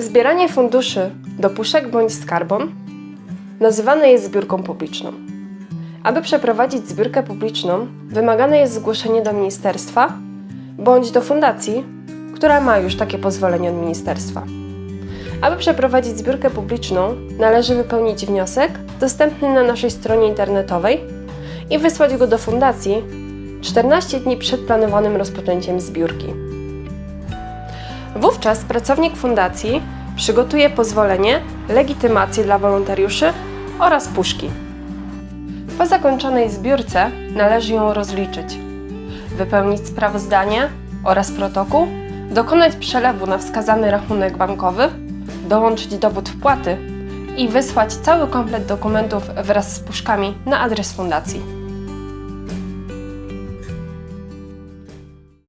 Zbieranie funduszy do puszek bądź skarbon nazywane jest zbiórką publiczną. Aby przeprowadzić zbiórkę publiczną, wymagane jest zgłoszenie do ministerstwa bądź do fundacji, która ma już takie pozwolenie od ministerstwa. Aby przeprowadzić zbiórkę publiczną, należy wypełnić wniosek dostępny na naszej stronie internetowej i wysłać go do fundacji 14 dni przed planowanym rozpoczęciem zbiórki. Wówczas pracownik fundacji przygotuje pozwolenie, legitymację dla wolontariuszy oraz puszki. Po zakończonej zbiórce należy ją rozliczyć, wypełnić sprawozdanie oraz protokół, dokonać przelewu na wskazany rachunek bankowy, dołączyć dowód wpłaty i wysłać cały komplet dokumentów wraz z puszkami na adres fundacji.